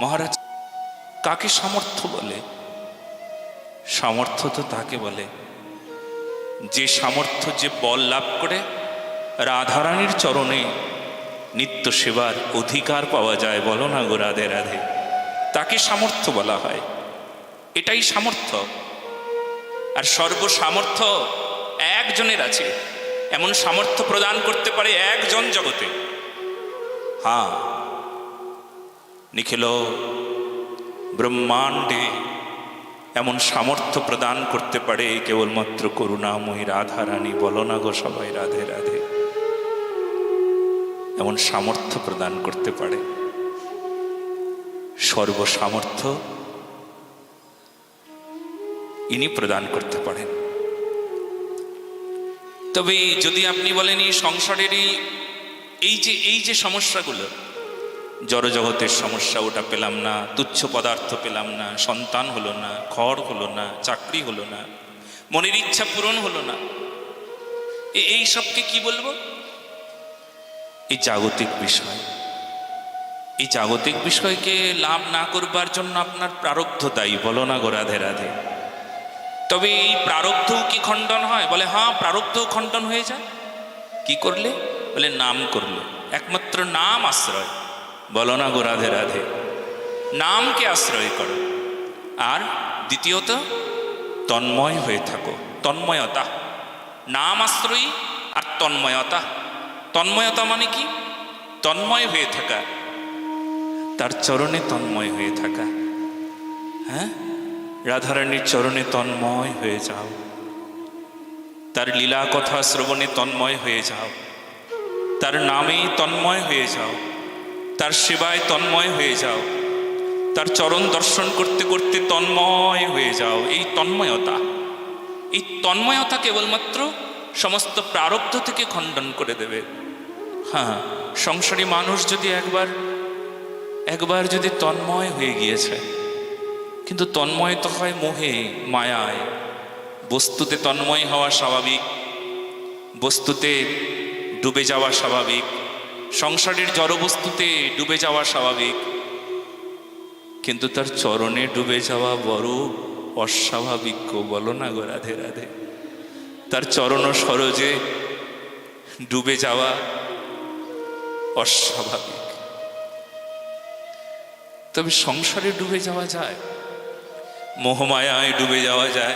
মহারাজ, কাকে সামর্থ্য বলে? সামর্থ্য তো তাকে বলে। যে সামর্থ্য, যে বল লাভ করে, রাধারানীর চরণে নিত্য সেবার অধিকার পাওয়া যায়, বলো না গো রাধে রাধে। তাকে সামর্থ্য বলা হয়। এটাই সামর্থ্য। আর সর্বসামর্থ্য একজনের আছে। এমন সামর্থ্য প্রদান করতে পারে একজন জগতে। হ্যাঁ নিখিল, ব্রহ্মাণ্ডে এমন সামর্থ্য প্রদান করতে পারে কেবলমাত্র করুণাময়ী রাধা রানী। বলো না গো সবাই রাধে রাধে। এমন সামর্থ্য প্রদান করতে পারে। সর্বসামর্থ্য ইনি প্রদান করতে পারেন। তবে যদি আপনি বলেন এই সংসারেরই এই যে এই যে সমস্যাগুলো জড়জগতের সমস্যা ওটা পেলাম না, তুচ্ছ পদার্থ পেলাম না, সন্তান হলো না, ঘর হলো না, চাকরি হলো না, মনের ইচ্ছা পূরণ হলো না। এই সবকে কি বলব? এই জাগতিক বিষয়। এই জাগতিক বিষয়কে লাভ না করবার জন্য আপনার প্রারব্ধ দায়ী, বলো না গো রাধে রাধে। তবে এই প্রারব্ধও কি খণ্ডন হয়? বলে হ্যাঁ প্রারব্ধও খণ্ডন হয়ে যায়। কি করলে? বলে, নাম করলে। একমাত্র নাম আশ্রয়। বলো না গো রাধে রাধে। নামকে আশ্রয় করো। আর দ্বিতীয়ত, তন্ময় হয়ে থাকো। তন্ময়তা। নাম আশ্রয়ী আর তন্ময়তা। তন্ময়তা মানে কি? তন্ময় হয়ে থাকা। তার চরণে তন্ময় হয়ে থাকা। হ্যাঁ? রাধারানীর চরণে তন্ময় হয়ে যাও। তার লীলা কথা শ্রবণে তন্ময় হয়ে যাও। তার নামেই তন্ময় হয়ে যাও। তার সেবায় তন্ময় হয়ে যাও। তার চরণ দর্শন করতে করতে তন্ময় হয়ে যাও। এই তন্ময়তা এই তন্ময়তা কেবলমাত্র সমস্ত প্রারব্ধ থেকে খণ্ডন করে দেবে। হ্যাঁ সংসারী মানুষ যদি একবার একবার যদি তন্ময় হয়ে গিয়েছে, কিন্তু তন্ময় তো হয় মোহে, মায়ায়। বস্তুতে তন্ময় হওয়া স্বাভাবিক, বস্তুতে ডুবে যাওয়া স্বাভাবিক। সংসারের জড়বস্তুতে ডুবে যাওয়া স্বাভাবিক। কিন্তু তার চরণে ডুবে যাওয়া বড় অস্বাভাবিক বলো না গো রাধে রাধে। তার চরণ সরজে ডুবে যাওয়া অস্বাভাবিক। তবে সংসারে ডুবে যাওয়া যায়, মোহমায়ায় ডুবে যাওয়া যায়।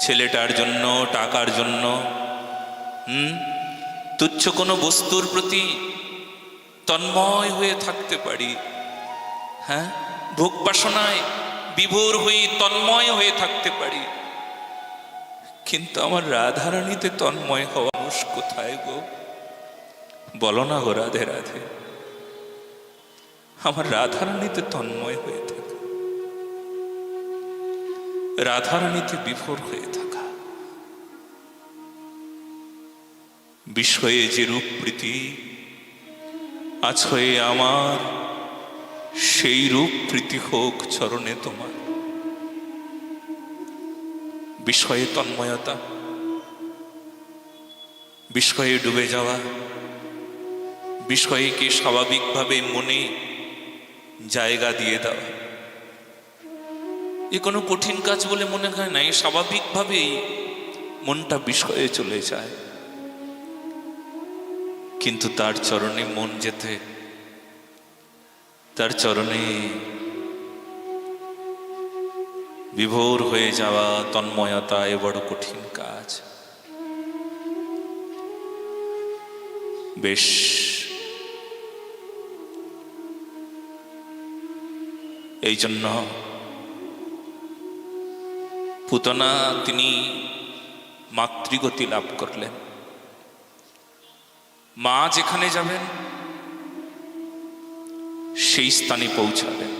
ছেলেটার জন্য, টাকার জন্য, হুম? তুচ্ছ কোনো বস্তুর প্রতি তন্ময় হয়ে থাকতে পারি। হ্যাঁ? ভোগ বাসনায় বিভোর হয়ে তন্ময় হয়ে থাকতে পারি। কিন্তু আমার রাধারানীতে তন্ময় হওয়া মানুষ কোথায় গো? বলো না গো রাধে রাধে। আমার রাধারানীতে তন্ময় হয়ে থাকে। রাধারানীতে বিভোর হয়ে থাকা। বিষয়ে যে রূপ প্রীতি আজ হয়ে আমার, সেই রূপ প্রীতি হোক চরণে তোমার। বিষয়ে তন্ময়তা, বিষয়ে ডুবে যাওয়া বিষয়কে স্বাভাবিকভাবে মনে জায়গা দিয়ে দেওয়া। এ কোনো কঠিন কাজ বলে মনে হয় না এই স্বাভাবিকভাবেই মনটা বিষয়ে চলে যায়। কিন্তু তার চরণে মন যেতে, তার চরণে বিভোর হয়ে যাওয়া তন্ময়তা এ বড় কঠিন কাজ। বেশ। এই জন্য পুতনা তিনি মাতৃগতি লাভ করলেন। মা যেখানে যাবেন, সেই স্থানে পৌঁছাবেন।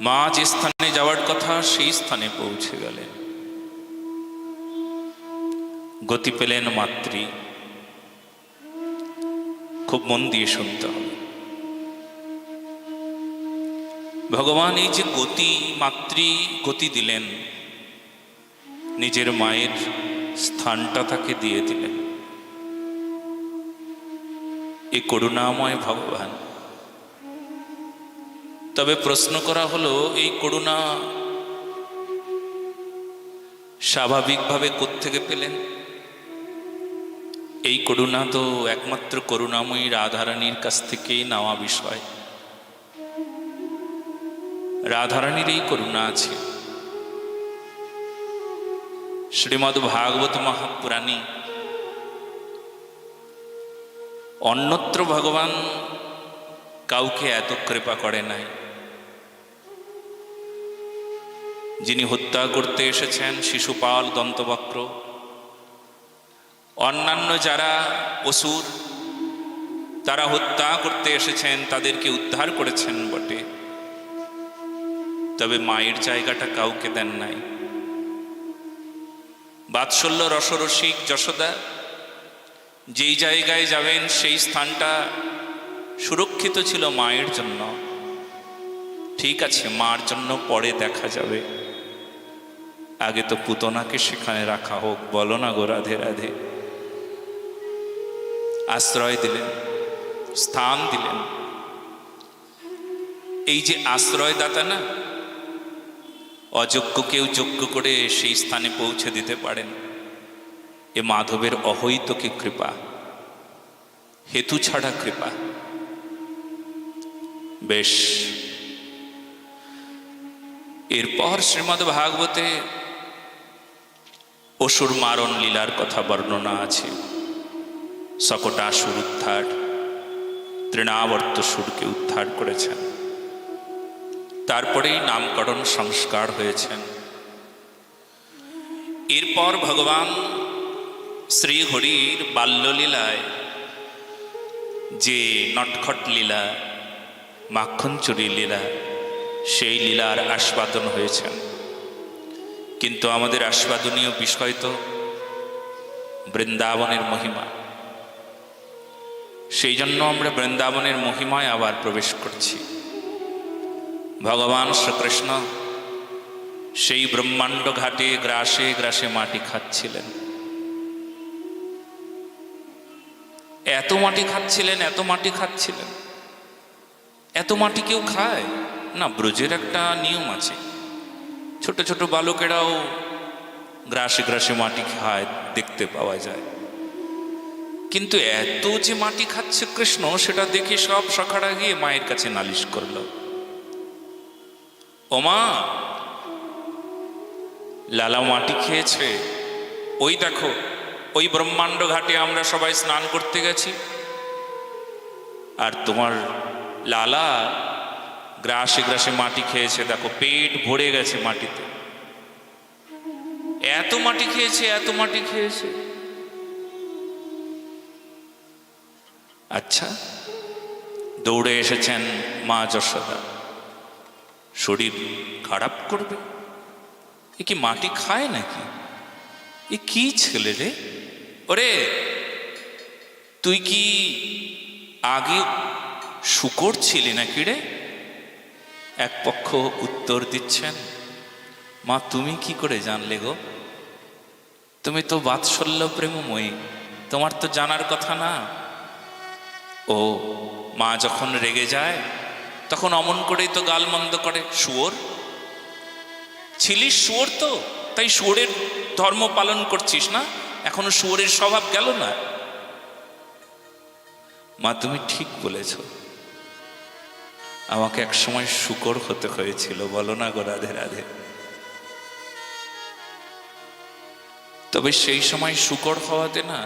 মা যে স্থানে যাওয়ার কথা, সেই স্থানে পৌঁছে গেলেন। গতি পেলেন মাতৃ। খুব মন দিয়ে শুনতে হবে। ভগবান, এই যে গতি, মাতৃ গতি দিলেন নিজের মায়ের স্থানটা তাকে দিয়ে দিলেন। এই করুণাময় ভগবান। তবে প্রশ্ন করা হলো, এই করুণা স্বাভাবিকভাবে কোত্থেকে পেলেন? এই করুণা তো একমাত্র করুণাময়ী রাধারানীর কাছ থেকেই নেওয়া বিষয়। রাধারানীর এই করুণা আছে। শ্রীমদ ভাগবত মহাপুরাণী অন্যত্র ভগবান কাউকে এত কৃপা করে নাই। যিনি হত্যা করতে এসেছেন, শিশুপাল, দন্তবক্র, অন্যান্য যারা অসুর, তারা হত্যা করতে এসেছেন, তাদেরকে উদ্ধার করেছেন বটে। তবে মায়ের জায়গাটা কাউকে দেন নাই। বাৎসল্য রসরসিক যশোদা, যেই জায়গায় যাবেন সেই স্থানটা সুরক্ষিত ছিল মায়ের জন্য। ঠিক আছে, মার জন্য পরে দেখা যাবে। আগে তো পুতনাকে সেখানে রাখা হোক, বলো না গো রাধে রাধে। আশ্রয় দিলেন, স্থান দিলেন। এই যে আশ্রয়দাতা না অযোগ্য কেউ যোগ্য করে সেই স্থানে পৌঁছে দিতে পারেন। এ মাধবের অহৈতকে কৃপা? হেতু ছাড়া কৃপা। বেশ। এরপর শ্রীমদ ভাগবতে অসুর মারণ লীলার কথা বর্ণনা আছে। সকটাসুর উদ্ধার তৃণাবর্ত সুরকে উদ্ধার করেছেন। তারপরেই নামকরণ সংস্কার হয়েছেন। এরপর ভগবান শ্রী হরির বাল্যলীলায় যে নটখট লীলা মাখন চুরি লীলা, সেই লীলার আস্বাদন হয়েছেন। কিন্তু আমাদের আস্বাদনীয় বিষয় তো বৃন্দাবনের মহিমা। সেই জন্য আমরা বৃন্দাবনের মহিমায় আবার প্রবেশ করছি। ভগবান শ্রীকৃষ্ণ, সেই ব্রহ্মাণ্ড ঘাটে, গ্রাসে গ্রাসে মাটি খাচ্ছিলেন। এত মাটি খাচ্ছিলেন, এত মাটি খাচ্ছিলেন। এত মাটি কেউ খায়? না, ব্রজের একটা নিয়ম আছে। ছোট ছোট বালকেরাও গ্রাসে গ্রাসে মাটি খায়, দেখতে পাওয়া যায়। কিন্তু এত যে মাটি খাচ্ছে কৃষ্ণ, সেটা দেখে সব সখারা গিয়ে মায়ের কাছে নালিশ করল। ওমা লালা মাটি খেয়েছে। ওই দেখো, ওই ব্রহ্মাণ্ড ঘাটে আমরা সবাই স্নান করতে গেছি। আর তোমার লালা গ্রাসে গ্রাসে মাটি খেয়েছে, দেখো, পেট ভরে গেছে মাটিতে। এত মাটি খেয়েছে, এত মাটি খেয়েছে। আচ্ছা দৌড়ে এসেছেন মা যশোদা। শরীর খারাপ করবে? এ কি মাটি খায় নাকি? এ কি ছেলে রে? ওরে, তুই কি আগে শুকর ছিলি নাকি রে? এক পক্ষ উত্তর দিচ্ছেন, মা, তুমি কি করে জানলে গো? তুমি তো বাৎসল্য প্রেমময়ী, তোমার তো জানার কথা না। ও, মা যখন রেগে যায় তখন অমন করেই তো গালমন্দ করে। শুয়োর? ছিলিস শুয়োর তো? তাই শুয়োরের ধর্ম পালন করছিস না? এখনও শুয়োরের স্বভাব গেল না? মা, তুমি ঠিক বলেছ। আমাকে এক সময় শুকর হতে হয়েছিল। বলো না গো রাধে রাধে। তবে সেই সময় শুকর হওয়াতে না,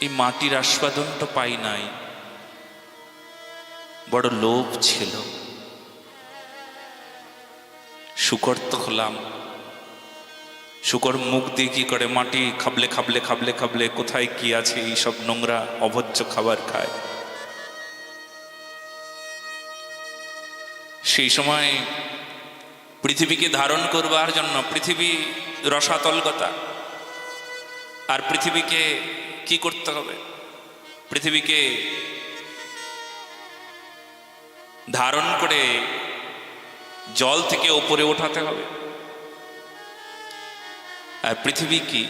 এই মাটির আস্বাদনটা পাই নাই। বড় লোভ ছিল। শুকর তো হলাম। শুকর মুখ দিয়ে কি করে মাটি খাবলে খাবলে খাবলে খাবলে কোথায় কি আছে এই সব নোংরা অভোজ্য খাবার খায়। সেই সময় পৃথিবীকে ধারণ করবার জন্য পৃথিবী রসাতলগতা। আর পৃথিবীকে কি করতে হবে? পৃথিবীকে ধারণ করে জল থেকে ওপরে ওঠাতে হবে। আর পৃথিবী কি?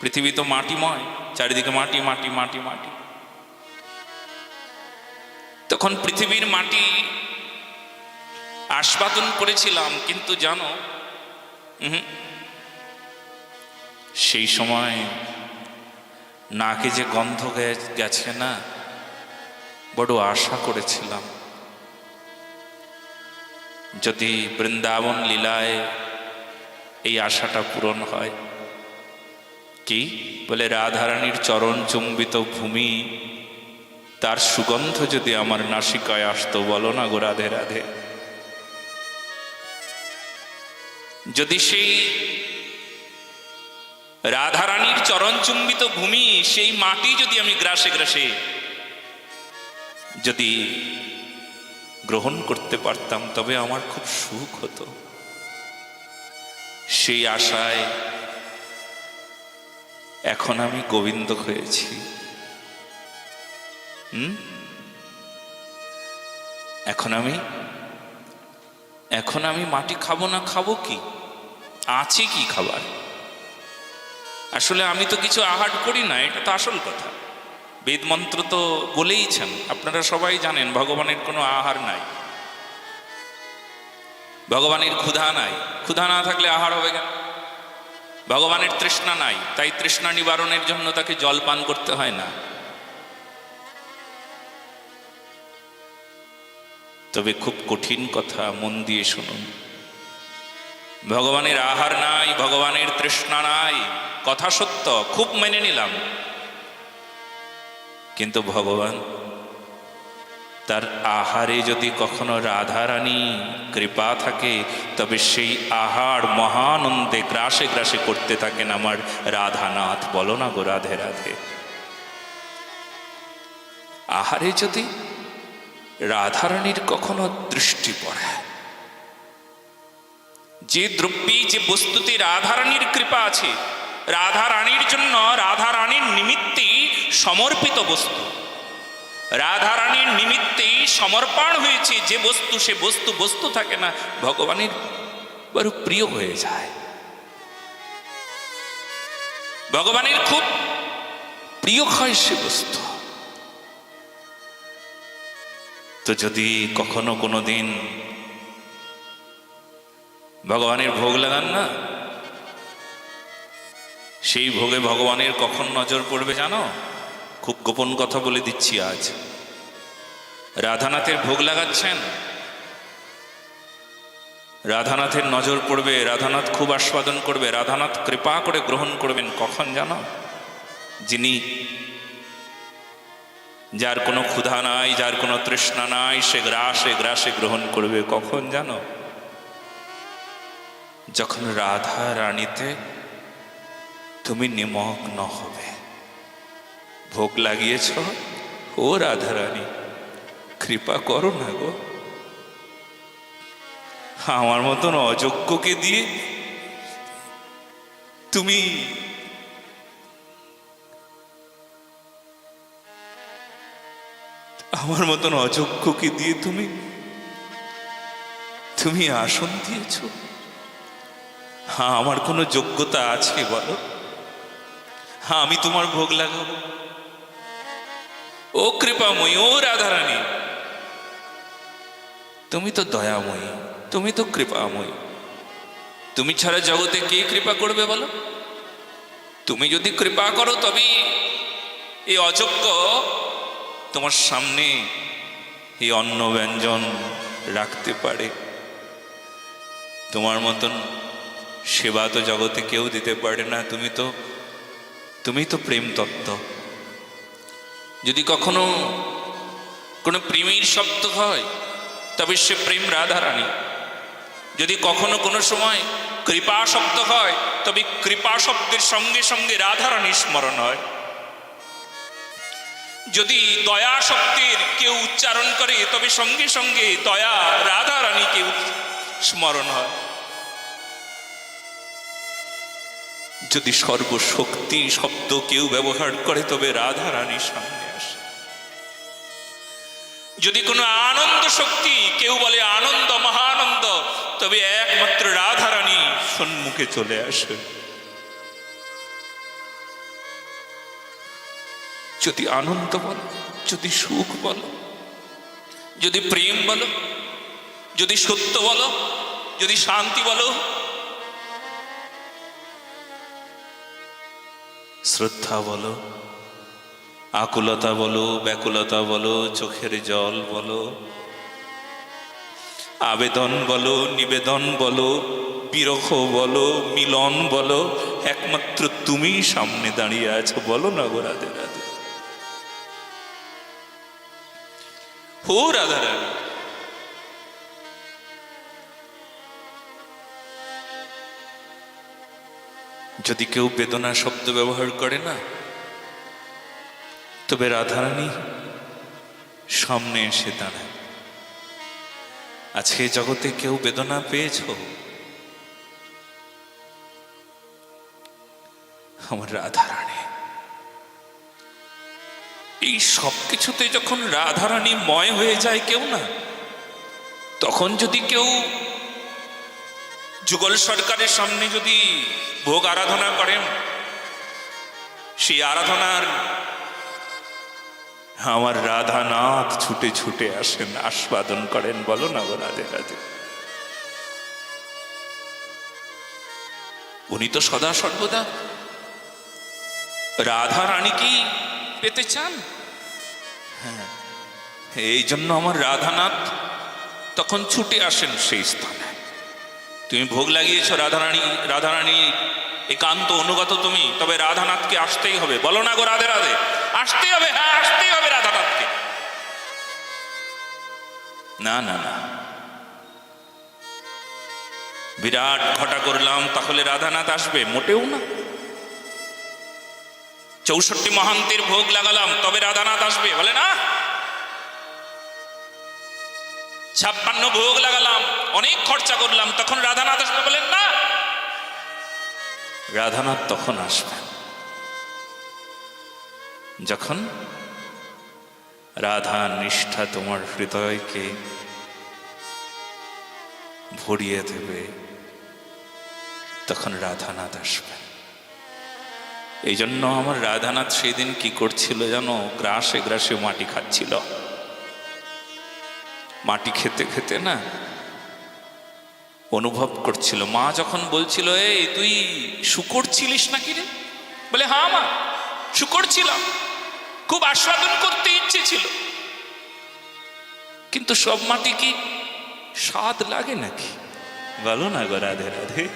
পৃথিবী তো মাটিময়, চারিদিকে মাটি মাটি মাটি মাটি। তখন পৃথিবীর মাটি আস্বাদন করেছিলাম, কিন্তু জানো সেই সময় নাকে যে গন্ধ গেছে না, বড় আশা করেছিলাম। যদি বৃন্দাবন লীলায় এই আশাটা পূরণ হয়, কি? বলে রাধারানীর চরণ চুম্বিত ভূমি, তার সুগন্ধ যদি আমার নাসিকায় আসতো, বলো না গো রাধে রাধে। যদি সেই রাধারানীর চরণচুম্বিত ভূমি, সেই মাটি যদি আমি গ্রাসে গ্রাসে যদি গ্রহণ করতে পারতাম, তবে আমার খুব সুখ হতো। সেই আশায় এখন আমি গোবিন্দ হয়েছি। হুম? এখন আমি এখন আমি মাটি খাব না খাব কি? আছে কি খাবার? আসলে আমি তো কিছু আহার করি না, এটা তো আসল কথা। বেদ মন্ত্র তো বলেইছেন, আপনারা সবাই জানেন ভগবানের কোনো আহার নাই। ভগবানের ক্ষুধা নাই। ক্ষুধা না থাকলে আহার হবে কেন? ভগবানের তৃষ্ণা নাই, তাই তৃষ্ণা নিবারণের জন্য তাকে জল পান করতে হয় না। তবে খুব কঠিন কথা, মন দিয়ে শুনুন। ভগবানের আহার নাই, ভগবানের তৃষ্ণা নাই। কথা সত্য, খুব মেনে নিলাম। কিন্তু ভগবান, তার আহারে যদি কখনো রাধারানী কৃপা থাকে, তবে সেই আহার মহানন্দে গ্রাসে গ্রাসে করতে থাকেন আমার রাধানাথ। বলো না গো রাধে রাধে। আহারে যদি রাধারানীর কখনো দৃষ্টি পড়ে, যে দ্রব্যে যে বস্তুতে রাধারানীর কৃপা আছে রাধারানীর জন্য রাধারানীর নিমিত্তেই সমর্পিত বস্তু। রাধারানীর নিমিত্তেই সমর্পণ হয়েছে যে বস্তু, সে বস্তু বস্তু থাকে না, ভগবানের বড় প্রিয় হয়ে যায়। ভগবানের খুব প্রিয় হয় সে বস্তু। তো যদি কখনো কোনো দিন ভগবানের ভোগ লাগান না সেই ভোগে ভগবানের কখন নজর পড়বে জানো? খুব গোপন কথা বলে দিচ্ছি আজ। রাধানাথের ভোগ লাগাচ্ছেন? রাধানাথের নজর পড়বে, রাধানাথ খুব আস্বাদন করবে, রাধানাথ কৃপা করে গ্রহণ করবেন কখন জানো? যিনি যার কোনো ক্ষুধা নাই, যার কোনো তৃষ্ণা নাই, সে গ্রাসে গ্রাসে গ্রহণ করবে কখন জানো? যখন রাধা রানীতে তুমি নিমগ্ন হবে। ভোগ লাগিয়েছ ও রাধারানী, কৃপা করো না গো। আমার মতন অযোগ্যকে দিয়ে তুমি আমার মতন অযোগ্যকে দিয়ে তুমি তুমি আসন দিয়েছ। হ্যাঁ আমার কোনো যোগ্যতা আছে বলো? হ্যাঁ আমি তোমার ভোগ লাগাবো। ও কৃপাময়ী, ও রাধারানী, তুমি তো দয়াময়ী, তুমি তো কৃপাময়ী। তুমি ছাড়া জগতে কে কৃপা করবে বলো? তুমি যদি কৃপা করো, তবেই এই অযোগ্য তোমার সামনে এই অন্ন ব্যঞ্জন রাখতে পারে। তোমার মতন সেবা তো জগতে কেউ দিতে পারে না, তুমি তো তুমি তো প্রেম তত্ত্ব। যদি কখনো কোনো প্রেমের শব্দ হয়, তবে সে প্রেম রাধারানী। যদি কখনো কোনো সময় কৃপা শব্দ হয়, তবে কৃপা শব্দের সঙ্গে সঙ্গে রাধারানী স্মরণ হয়। যদি দয়া শব্দের কেউ উচ্চারণ করে, তবে সঙ্গে সঙ্গে দয়া রাধা রানীকে স্মরণ হয়। যদি সর্বশক্তি শব্দ কেউ ব্যবহার করে, তবে রাধা রানীর সামনে আসে। যদি কোনো আনন্দ শক্তি, কেউ বলে আনন্দ, মহানন্দ, তবে একমাত্র রাধা রানী সম্মুখে চলে আসে। যদি আনন্দ বল, যদি সুখ বল, যদি প্রেম বলো, যদি সত্য বলো, যদি শান্তি বলো শ্রদ্ধা বলো, আকুলতা বলো, ব্যাকুলতা বলো, চোখের জল বলো, আবেদন বলো, নিবেদন বলো, বিরহ বলো, মিলন বলো, একমাত্র তুমি সামনে দাঁড়িয়ে আছো, বলো না গো রাধে রাধে। হো রাধা যদি কেউ বেদনা শব্দ ব্যবহার করে না, তবে রাধারানী সামনে এসে দাঁড়ায়। আজকে জগতে কেউ বেদনা পেয়েছ? আমার রাধারানী, এই সব কিছুতে যখন রাধারানী ময় হয়ে যায় কেউ না, তখন যদি কেউ যুগল সরকারের সামনে যদি ভোগ আরাধনা করেন, সেই আরাধনার আমার রাধানাথ ছুটে ছুটে আসেন, আস্বাদন করেন, বলো না রাধে রাধে। উনি তো সদা সর্বদা রাধা রানীকেই পেতে চান। হ্যাঁ এই জন্য আমার রাধানাথ তখন ছুটে আসেন সেই স্থানে। তুমি ভোগ লাগিয়েছ, রাধারানী রাধারানী, একান্ত অনুগত তুমি, তবে রাধানাথকে আসতেই হবে। বলো না গো রাধে রাধে, আসতেই হবে হ্যাঁ আসতেই হবে রাধানাথকে। না না না। বিরাট ঘটা করলাম, তাহলে রাধানাথ আসবে, মোটেও না। চৌষট্টি মহান্তির ভোগ লাগালাম, তবে রাধানাথ আসবে, বলে না? ছাপ্পান্ন ভোগ লাগালাম, অনেক খরচা করলাম, তখন রাধানাথ আসবে বলেন না। রাধানাথ তখন আসবে। যখন রাধা নিষ্ঠা তোমার হৃদয়কে ভরিয়ে দেবে, তখন রাধানাথ আসবে। এই জন্য আমার রাধানাথ সেদিন কি করছিল জানো? গ্রাসে গ্রাসে মাটি খাচ্ছিল। মাটি খেতে খেতে না অনুভব করছিল। মা যখন বলছিল, এই, তুই শুকর ছিলিস নাকি রে? বলে হ্যাঁ মা, শুকর ছিলাম। খুব আস্বাদন করতে ইচ্ছে ছিল। কিন্তু সব মাটি কি স্বাদ লাগে নাকি? বলো না গো রাধে রাধে।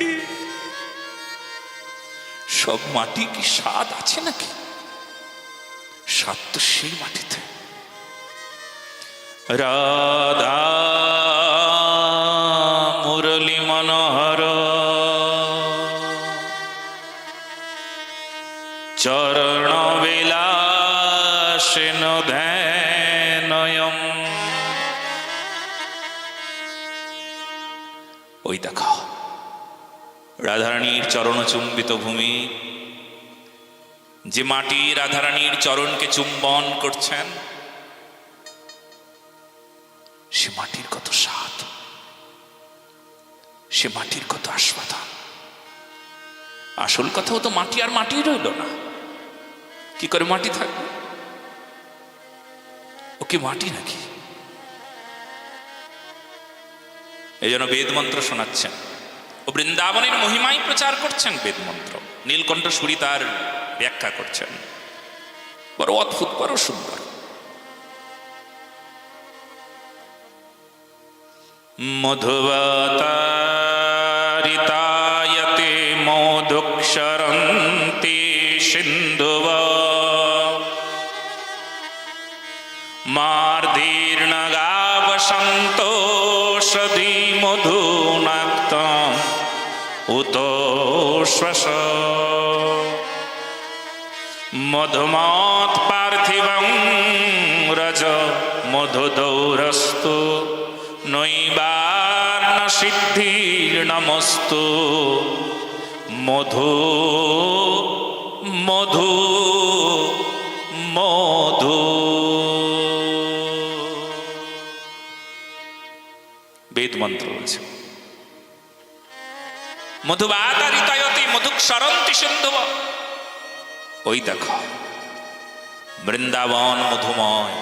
সব মাটি কি স্বাদ আছে নাকি? স্বাদ তো সেই মাটিতে। রাধা মুরলী মনোহর চরণ বিলাসিন ধ্যানয়ম ওই দেখো, রাধারানীর চরণচুম্বিত ভূমি। যে মাটি রাধারানীর চরণকে চুম্বন করছেন সে মাটির কত আস্বাদন আসল কথাও তো মাটি আর মাটি রইল না। কি করে মাটি থাকবে? ও কি মাটি নাকি? এই জন্য বেদ মন্ত্র শোনাচ্ছেন। ও বৃন্দাবনের মহিমাই প্রচার করছেন বেদ মন্ত্র। নীলকণ্ঠ সুরি তার ব্যাখ্যা করছেন। বড় অদ্ভুত, বড় সুন্দর। মধুবতারিতায়তে উতোশ্বস মধুমত পার্থিবং রজ মধুদৌরস্তু নৈবার্ণ সিদ্ধির্নমস্তু মধু মধু মধু বেদ মন্ত্র বলছে মধুবাতারিতায়তি মধুক সরন্তি সিন্ধুব। ওই দেখো, বৃন্দাবন মধুময়।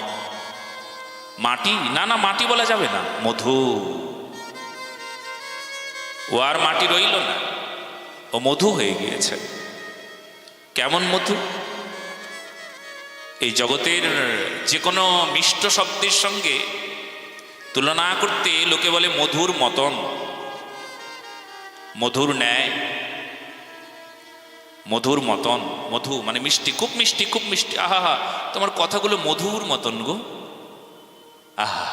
মাটি? না না, মাটি বলা যাবে না, মধু। ও আর মাটি রইল না, ও মধু হয়ে গিয়েছে। কেমন মধু? এই জগতের যে কোনো মিষ্ট শব্দের সঙ্গে তুলনা করতে লোকে বলে মধুর মতন। মধুর ন্যায়। মধুর মতন, মধু মানে মিষ্টি, খুব মিষ্টি খুব মিষ্টি আহা হা তোমার কথাগুলো মধুর মতন গো। আহা,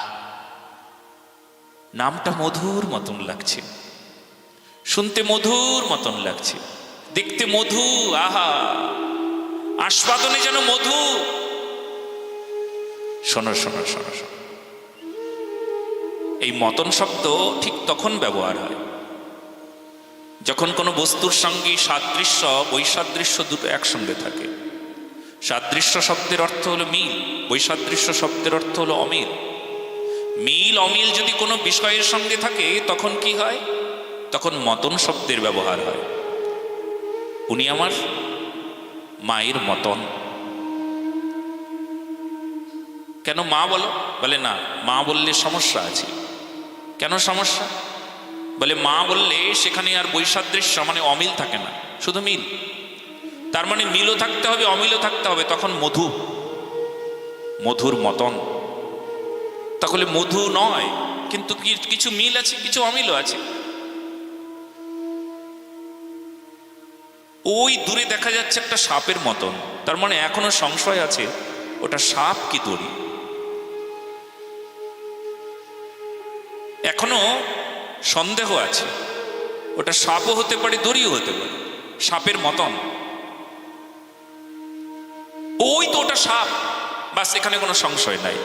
নামটা মধুর মতন লাগছে, শুনতে মধুর মতন লাগছে, দেখতে মধু, আহা, আস্বাদনে যেন মধু। শোনো শোনো শোনো শোনো, এই মতন শব্দ ঠিক তখন ব্যবহার হয় যখন কোনো বস্তুর সঙ্গে সাদৃশ্য, বৈসাদৃশ্য দুটো একসঙ্গে থাকে। সাদৃশ্য শব্দের অর্থ হলো মিল, বৈসাদৃশ্য শব্দের অর্থ হলো অমিল। মিল, অমিল যদি কোনো বিষয়ের সঙ্গে থাকে, তখন কি হয়? তখন মতন শব্দের ব্যবহার হয়। উনি আমার মায়ের মতন। কেন মা বলো? বলে না, মা বললে সমস্যা আছে। কেন সমস্যা? বলে, মা বললে, সেখানে আর বৈসাদৃশ্য মানে অমিল থাকে না, শুধু মিল। তার মানে মিলও থাকতে হবে, অমিলও থাকতে হবে, তখন মধু। মধুর মতন। তাহলে মধু নয়, কিন্তু কিছু মিল আছে, কিছু অমিলও আছে। ওই দূরে দেখা যাচ্ছে একটা সাপের মতন। তার মানে এখনও সংশয় আছে, ওটা সাপ কি দড়ি? এখনও সন্দেহ আছে। ওটা সাপও হতে পারে, দড়িও হতে পারে। সাপের মতন। ওই তো ওটা সাপ। বাস, এখানে কোনো সংশয় নাই।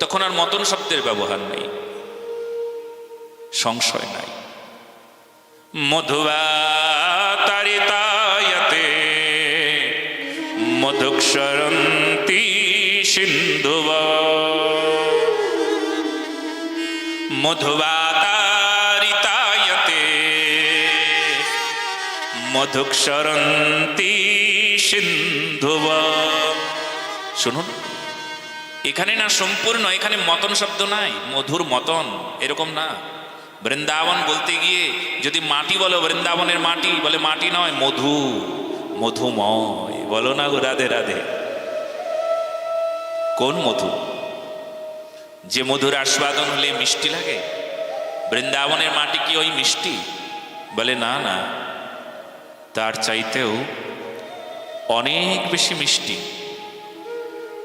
তখন আর মতন শব্দের ব্যবহার নেই। সংশয় নাই। মধুবা তারিতায়তে মধুক্ষরন্তি মধুবাতারিতায়তে মধুক্ষরন্তি সিন্ধুব শুনুন, এখানে না সম্পূর্ণ, এখানে মতন শব্দ নাই, মধুর মতন, এরকম না। বৃন্দাবন বলতে গিয়ে, যদি মাটি বলো, বৃন্দাবনের মাটি, বলে মাটি নয়, মধু, মধুময়। বলো না গো, রাধে রাধে। কোন মধু? যে মধুর আস্বাদন হলে মিষ্টি লাগে? বৃন্দাবনের মাটি কি ওই মিষ্টি? বলে, না না। তার চাইতেও অনেক বেশি মিষ্টি।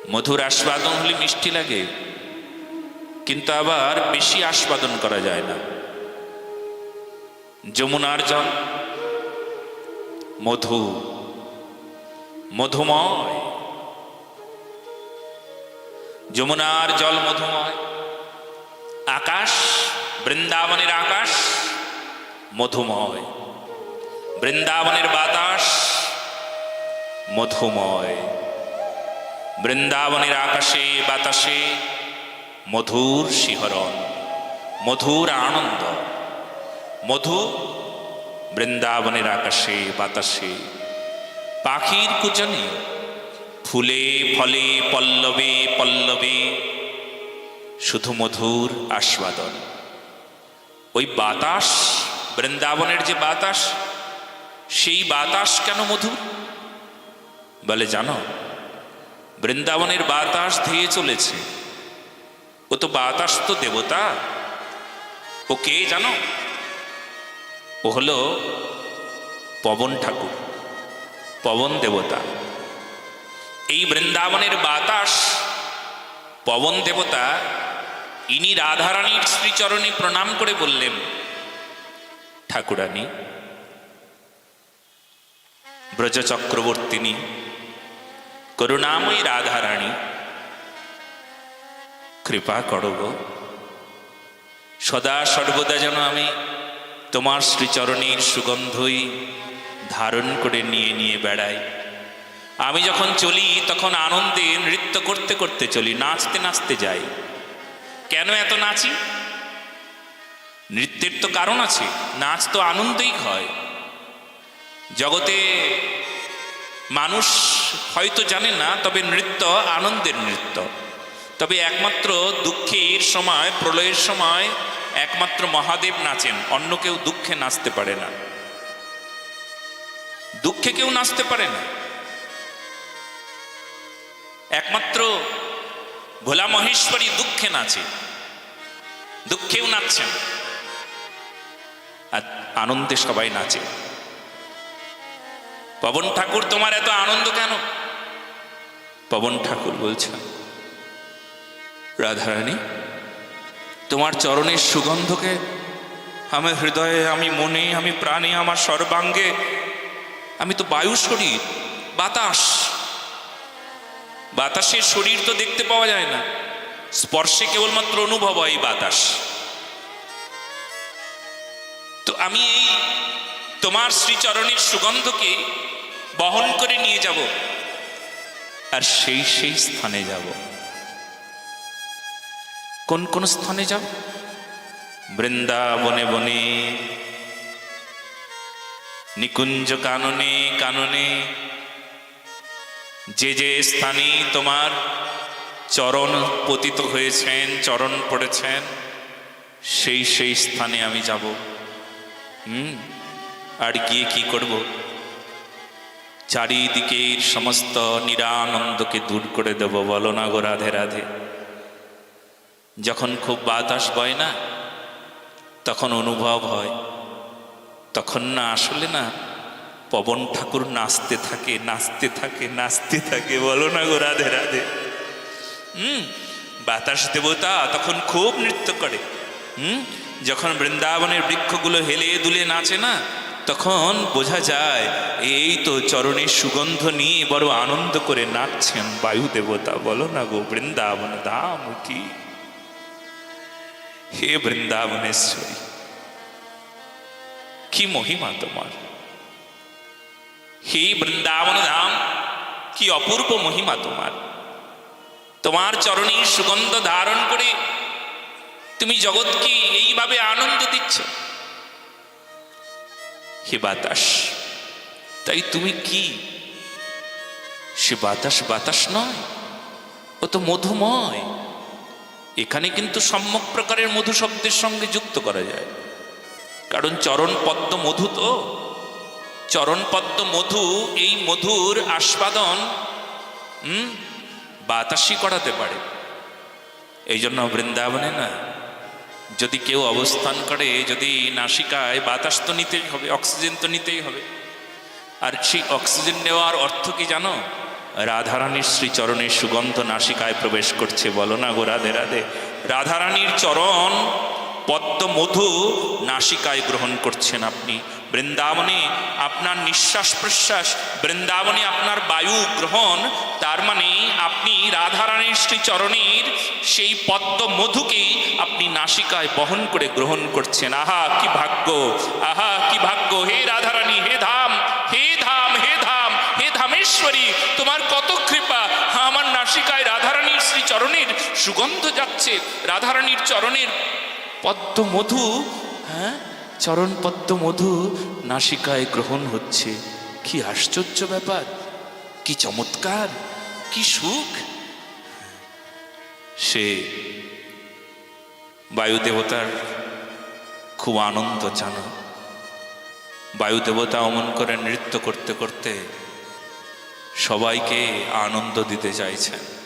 মধুর আস্বাদন হলে মিষ্টি লাগে, কিন্তু আবার বেশি আস্বাদন করা যায় না। যমুনার জল, মধু, মধুময়। যমুনার জল মধুময়, আকাশ, বৃন্দাবনের আকাশ মধুময়, বৃন্দাবনের বাতাস মধুময়, বৃন্দাবনের আকাশে, বাতাসে মধুর শিহরণ, মধুর আনন্দ মধু বৃন্দাবনের আকাশে, বাতাসে, পাখির কুজনে ফুলে ফলে পল্লবে পল্লবে, শুধু মধুর আস্বাদন। ওই বাতাস, বৃন্দাবনের যে বাতাস, সেই বাতাস কেন মধুর? বলে, জানো, বৃন্দাবনের বাতাস ধেয়ে চলেছে। ও তো বাতাস তো দেবতা। ও কে জানো? ও হলো পবন ঠাকুর, পবন দেবতা। এই বৃন্দাবনের বাতাস, পবন দেবতা ইনি রাধারানীর শ্রীচরণে প্রণাম করে বললেন, ঠাকুরানী ব্রজ চক্রবর্তিনী করুণাময়ী রাধারানী, কৃপা করো সদা সর্বদা যেন আমি তোমার শ্রীচরণীর সুগন্ধই ধারণ করে নিয়ে নিয়ে বেড়াই। আমি যখন চলি, তখন আনন্দে নৃত্য করতে করতে চলি, নাচতে নাচতে যাই। কেন এত নাচি? নৃত্যের তো কারণ আছে, নাচ তো আনন্দেই হয়। জগতে মানুষ হয়তো জানে না, তবে নৃত্য আনন্দের নৃত্য। তবে একমাত্র দুঃখের সময়, প্রলয়ের সময়, একমাত্র মহাদেব নাচেন, অন্য কেউ দুঃখে নাচতে পারে না। দুঃখে কেউ নাচতে পারে না। একমাত্র ভোলা মহেশ্বরী দুঃখে নাচে। দুঃখেও নাচছেন। আর আনন্দে সবাই নাচে। পবন ঠাকুর, তোমার এত আনন্দ কেন? পবন ঠাকুর বলছেন, রাধারানী, তোমার চরণের সুগন্ধকে আমি হৃদয়ে, আমি মনে, আমি প্রাণে, আমার সর্বাঙ্গে, আমি তো বায়ু শরীর বাতাস বাতাসের শরীর তো দেখতে পাওয়া যায় না। স্পর্শে কেবলমাত্র অনুভব হয় বাতাস। তো আমি এই তোমার শ্রীচরণের সুগন্ধকে বহন করে নিয়ে যাব আর সেই সেই স্থানে যাব। কোন কোন স্থানে যাব? বৃন্দাবনে বনে, নিকুঞ্জ কাননে কাননে যে যে স্থানে তোমার চরণ পতিত হয়েছেন, চরণ পড়েছেন, সেই সেই স্থানে আমি যাব। হুম? আর গিয়ে কি করব? চারিদিকের সমস্ত নিরানন্দকে দূর করে দেব, বলো না গো রাধে রাধে। যখন খুব বাতাস বয় না, তখন অনুভব হয়। তখন না আসলে না পবন ঠাকুর নাচতে থাকে নাচতে থাকে নাচতে থাকে। বলো না গো, রাধে রাধে। হুম, বাতাস দেবতা তখন খুব নৃত্য করে। হুম, যখন বৃন্দাবনের বৃক্ষগুলো হেলে দুলে নাচে না, তখন বোঝা যায়, এই তো চরণের সুগন্ধ নিয়ে বড় আনন্দ করে নাচছেন বায়ু দেবতা। বলো না গো, বৃন্দাবন দাম কি? হে বৃন্দাবনেশ্বরী, কি মহিমা তোমার? হে বৃন্দাবন ধাম, কি অপূর্ব মহিমা তোমার। তোমার চরণের সুগন্ধ ধারণ করে তুমি জগৎকে এইভাবে আনন্দ দিচ্ছ। হে বাতাস, তাই তুমি কি? সে বাতাস বাতাস নয়, ও তো মধুময়। এখানে কিন্তু সম্যক প্রকারের মধু শব্দের সঙ্গে যুক্ত করা যায়। কারণ চরণ পদ্ম মধু তো। চরণ পদ্ম মধু, এই মধুর আস্বাদন, হুম, বাতাসই করাতে পারে। এই জন্য বৃন্দাবনে না, যদি কেউ অবস্থান করে, যদি নাসিকায় বাতাস তো নিতেই হবে, অক্সিজেন তো নিতেই হবে। আর সেই অক্সিজেন নেওয়ার অর্থ কি জানো? রাধারানীর শ্রীচরণের সুগন্ধ নাসিকায় প্রবেশ করছে, বলো না গো রাধে রাধে। রাধারানীর চরণ পদ্ম মধু নাসিকায় গ্রহণ করছেন আপনি। বৃন্দাবনে আপনার নিঃশ্বাস প্রশ্বাস, বৃন্দাবনে আপনার বায়ু গ্রহণ, তার মানে আপনি রাধারানীর শ্রীচরণের সেই পদ্ম মধুকে আপনি নাসিকায় বহন করে গ্রহণ করছেন। আহা, কি ভাগ্য! আহা, কি ভাগ্য! হে রাধারানী, হে ধাম হে ধাম হে ধাম, হে ধামেশ্বরী, তোমার কত কৃপা! আমার নাসিকায় রাধারানীর শ্রীচরণের সুগন্ধ যাচ্ছে। রাধারানীর চরণের পদ্ম মধু হ্যাঁ? চরণ পদ্ম মধু নাসিকায় গ্রহণ হচ্ছে। কি আশ্চর্য ব্যাপার, কি চমৎকার, কি সুখ। সে বায়ুদেবতার খুব আনন্দ জানো। বায়ুদেবতা অমন করে নৃত্য করতে করতে সবাইকে আনন্দ দিতে চাইছেন।